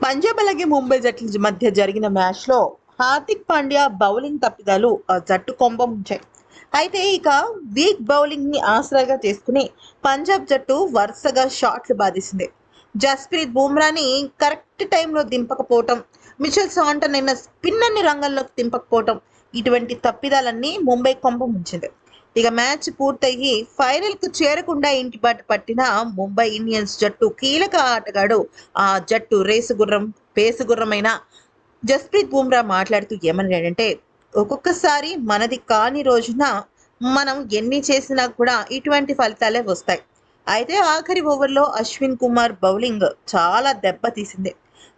పంజాబ్ అలాగే ముంబై జట్ల మధ్య జరిగిన మ్యాచ్లో హార్దిక్ పాండ్యా బౌలింగ్ తప్పిదాలు ఆ జట్టు కొంబం ఉంచాయి అయితే ఇక వీక్ బౌలింగ్ని ఆసరాగా చేసుకుని పంజాబ్ జట్టు వరుసగా షాట్లు బాధేసింది జస్ప్రీత్ బుమ్రాని కరెక్ట్ టైంలో దింపకపోవటం మిచెల్ సాంటన్ అయిన స్పిన్నర్ని రంగంలోకి దింపకపోవటం ఇటువంటి తప్పిదాలన్నీ ముంబై కొంబం ఉంచింది ఇక మ్యాచ్ పూర్తయి ఫైనల్కు చేరకుండా ఇంటి బాట పట్టిన ముంబై ఇండియన్స్ జట్టు కీలక ఆటగాడు ఆ జట్టు రేసు గుర్రం పేసు గుర్రమైన జస్ప్రీత్ బుమ్రా మాట్లాడుతూ ఏమన్నాడంటే ఒక్కొక్కసారి మనది కాని రోజున మనం ఎన్ని చేసినా కూడా ఇటువంటి ఫలితాలే వస్తాయి. అయితే ఆఖరి ఓవర్లో అశ్విన్ కుమార్ బౌలింగ్ చాలా దెబ్బతీసింది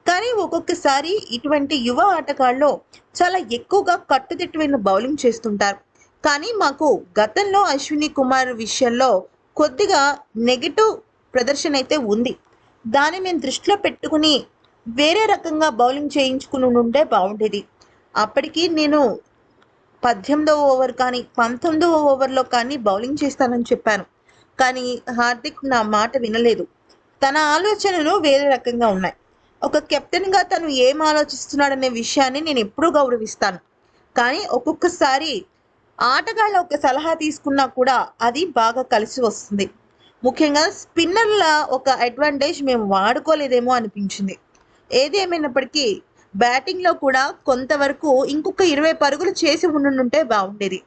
కానీ ఒక్కొక్కసారి ఇటువంటి యువ ఆటగాళ్ళు చాలా ఎక్కువగా కట్టుదిట్టమైన బౌలింగ్ చేస్తుంటారు. కానీ మాకు గతంలో అశ్విని కుమార్ విషయంలో కొద్దిగా నెగిటివ్ ప్రదర్శన అయితే ఉంది. దాన్ని మేము దృష్టిలో పెట్టుకుని వేరే రకంగా బౌలింగ్ చేయించుకుని ఉంటే బాగుండేది. అప్పటికి నేను పద్దెనిమిదవ ఓవర్ కానీ పంతొమ్మిదవ ఓవర్లో కానీ బౌలింగ్ చేస్తానని చెప్పాను. కానీ హార్దిక్ నా మాట వినలేదు. తన ఆలోచనలు వేరే రకంగా ఉన్నాయి. ఒక కెప్టెన్గా తను ఏం ఆలోచిస్తున్నాడనే విషయాన్ని నేను ఎప్పుడూ గౌరవిస్తాను. కానీ ఒక్కొక్కసారి ఆటగాళ్ళ ఒక సలహా తీసుకున్నా కూడా అది బాగా కలిసి వస్తుంది. ముఖ్యంగా స్పిన్నర్ల ఒక అడ్వాంటేజ్ మేము వాడుకోలేదేమో అనిపించింది. ఏది ఏమైనప్పటికీ బ్యాటింగ్లో కూడా కొంతవరకు ఇంకొక ఇరవై పరుగులు చేసి ఉండుంటే బాగుండేది.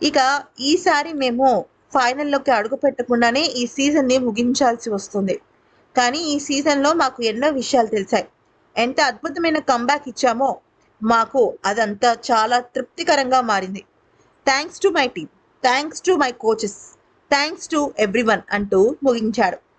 ఇక ఈసారి మేము ఫైనల్లోకి అడుగు పెట్టకుండానే ఈ సీజన్ని ముగించాల్సి వస్తుంది. కానీ ఈ సీజన్లో మాకు ఎన్నో విషయాలు తెలిసాయి. ఎంత అద్భుతమైన కంబ్యాక్ ఇచ్చామో మాకు అదంతా చాలా తృప్తికరంగా మారింది. Thanks to my team thanks to my coaches thanks to every అంటూ ముగించాడు.